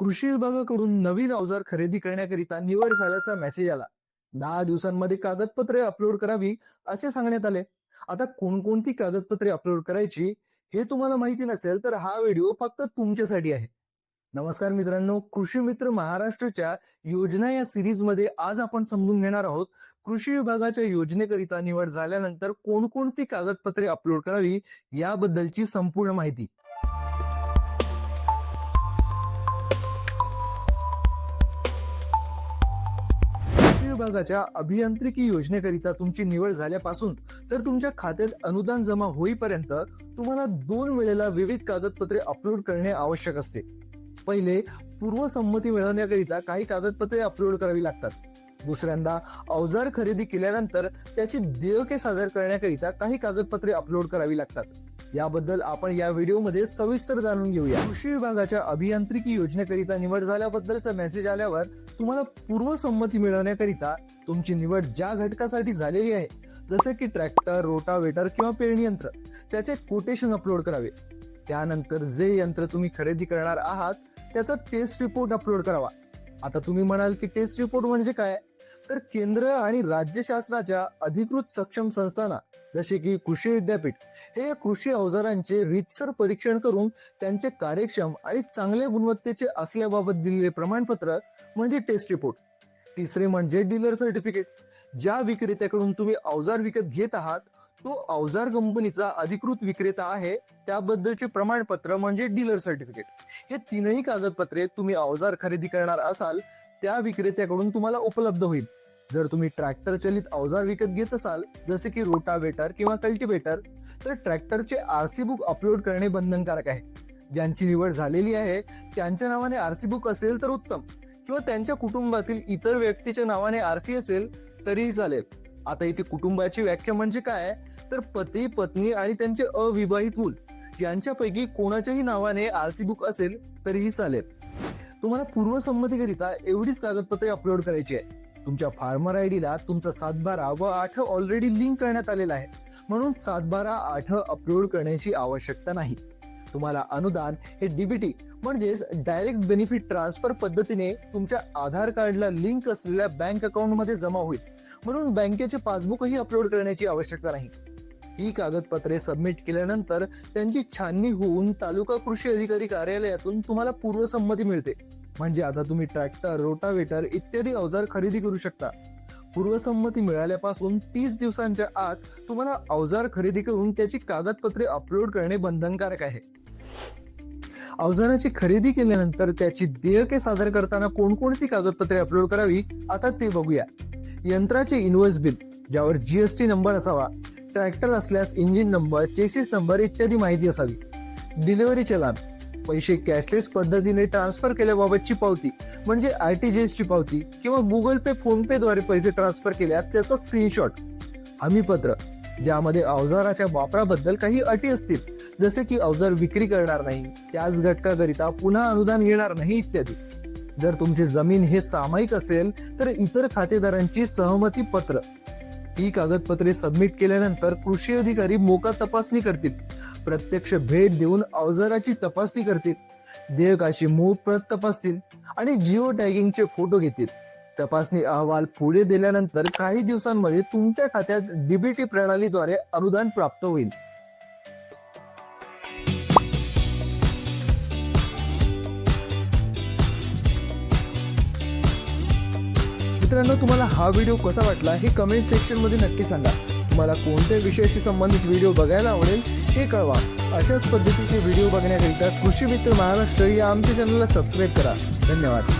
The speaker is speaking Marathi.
कृषी विभागाकडून नवीन अवजार खरेदी करण्याकरिता निवड झाल्याचा मेसेज आला. दहा दिवसांमध्ये कागदपत्रे अपलोड करावी असे सांगण्यात आले. आता कोणकोणती कागदपत्रे अपलोड करायची हे तुम्हाला माहिती नसेल तर हा व्हिडिओ फक्त तुमच्यासाठी आहे. नमस्कार मित्रांनो कृषी मित्र महाराष्ट्राच्या योजना या सिरीजमध्ये आज आपण समजून घेणार आहोत कृषी विभागाच्या योजनेकरिता निवड झाल्यानंतर कोणकोणती कागदपत्रे अपलोड करावी याबद्दलची संपूर्ण माहिती. विभागाच्या अभियांत्रिकी योजनेकरिता तुमची निवड झाल्यापासून तर तुमच्या खात्यात अनुदान जमा होईपर्यंत तुम्हाला दोन वेळेला विविध कागदपत्रे अपलोड करणे आवश्यक असते. पहिले पूर्वसंमती मिळवण्याकरिता काही कागदपत्रे अपलोड करावी लागतात. दुसऱ्यांदा अवजार खरेदी केल्यानंतर त्याची देयके सादर करण्याकरिता काही कागदपत्रे अपलोड करावी लागतात. याबद्दल आपण या व्हिडिओमध्ये सविस्तर जाणून घेऊया. कृषी विभागाच्या अभियांत्रिकी योजनेकरिता निवड झाल्याबद्दलचा मेसेज आल्यावर तुम्हाला पूर्वसंमती मिळवण्याकरिता तुमची निवड ज्या घटकासाठी झालेली आहे जसं की ट्रॅक्टर रोटावेटर किंवा पेरणी यंत्र त्याचे कोटेशन अपलोड करावे. त्यानंतर जे यंत्र तुम्ही खरेदी करणार आहात त्याचा टेस्ट रिपोर्ट अपलोड करावा. आता तुम्ही म्हणाल की टेस्ट रिपोर्ट म्हणजे काय? तर केंद्र आणि राज्य शासनाच्या अधिकृत सक्षम संस्थांना जसे की कृषी विद्यापीठ हे या कृषी अवजारांचे रीतसर परीक्षण करून त्यांचे कार्यक्षम आणि चांगल्या गुणवत्तेचे असल्याबाबत दिलेले प्रमाणपत्र म्हणजे टेस्ट रिपोर्ट. तिसरे म्हणजे डीलर सर्टिफिकेट ज्या विक्रेत्याकडून तुम्ही अवजार विकत घेत आहात तो अवजार कंपनीचा अधिकृत विक्रेता आहे. त्याबद्दलचे प्रमाणपत्र म्हणजे डीलर सर्टिफिकेट हे तीनही कागदपत्रे तुम्ही अवजार खरेदी करणार असाल त्या विक्रेत्याकडून तुम्हाला उपलब्ध होईल. जर तुम्ही ट्रॅक्टर चलित अवजार विकत घेत असाल जसे की रोटावेटर किंवा कल्टिवेटर तर ट्रॅक्टरचे आरसी बुक अपलोड करणे बंधनकारक आहे. ज्यांची निवड झालेली आहे त्यांच्या नावाने आरसी बुक असेल तर उत्तम. किंवा त्यांच्या कुटुंबातील इतर व्यक्तीच्या नावाने आरसी असेल तरीही चालेल. आता इथे कुटुंबाची व्याख्या म्हणजे काय? तर पती पत्नी आणि त्यांचे अविवाहित मूल यांच्यापैकी कोणाच्याही नावाने आरसी बुक असेल तरीही चालेल. तुम्हाला पूर्वसंमतीकरिता एवढीच कागदपत्रे अपलोड करायची आहे तुमच्या फार्मर आय डीला तुमचा सातबारा व आठ ऑलरेडी लिंक करण्यात आलेला आहे. म्हणून सातबारा आठ अपलोड करण्याची आवश्यकता नाही. तुम्हाला अनुदान हे डीबीटी म्हणजेच डायरेक्ट बेनिफिट ट्रान्सफर पद्धतीने तुमच्या आधार कार्डला लिंक असलेल्या बँक अकाउंटमध्ये जमा होईल. म्हणून बँकेचे पासबुकही अपलोड करण्याची आवश्यकता नाही. ही कागदपत्रे सबमिट केल्यानंतर त्यांची छाननी होऊन तालुका कृषी अधिकारी कार्यालयातून तुम्हाला पूर्वसंमती मिळते. म्हणजे आता तुम्ही ट्रॅक्टर रोटावेटर इत्यादी अवजार खरेदी करू शकता. पूर्वसंमती मिळाल्यापासून तीस दिवसांच्या आत तुम्हाला अवजार खरेदी करून त्याची कागदपत्रे अपलोड करणे बंधनकारक आहे. अवजाराची खरेदी केल्यानंतर त्याची देयके सादर करताना कोणकोणती कागदपत्रे अपलोड करावी आता ते बघूया. यंत्राचे इनवॉइस बिल ज्यावर जीएसटी नंबर असावा ट्रॅक्टर असल्यास इंजिन नंबर चेसिस नंबर इत्यादी माहिती असावी. डिलिव्हरी चलान पैसे कॅशलेस पद्धतीने ट्रान्सफर केल्याबाबतची पावती म्हणजे आर टी जी एसची पावती किंवा गुगल पे फोन पे द्वारे पैसे ट्रान्सफर केल्यास त्याचा स्क्रीनशॉट हमीपत्र ज्यामध्ये अवजाराच्या वापराबद्दल काही अटी असतील. जसे की अवजार विक्री करणार नाही त्याच घटकाकरिता पुन्हा अनुदान येणार नाही इत्यादी. जर तुमची जमीन हे सामायिक असेल तर इतर खातेदारांची सहमती पत्र. ही कागदपत्रे सबमिट केल्यानंतर कृषी अधिकारी मोका तपासणी करतील. प्रत्यक्ष भेट देऊन अवजाराची तपासणी करतील. देयकाची मूळ प्रत तपासतील आणि जिओ टॅगिंगचे फोटो घेतील. तपासणी अहवाल पुढे दिल्यानंतर काही दिवसांमध्ये तुमच्या खात्यात डीबीटी प्रणालीद्वारे अनुदान प्राप्त होईल. मित्रांनो तुम्हाला हा व्हिडिओ कसा वाटला हे कमेंट सेक्शनमध्ये नक्की सांगा. तुम्हाला कोणत्या विषयाशी संबंधित व्हिडिओ बघायला आवडेल हे कळवा. अशाच पद्धतीचे व्हिडिओ बघण्याकरिता कृषी मित्र महाराष्ट्र या आमच्या चॅनलला सबस्क्राईब करा. धन्यवाद.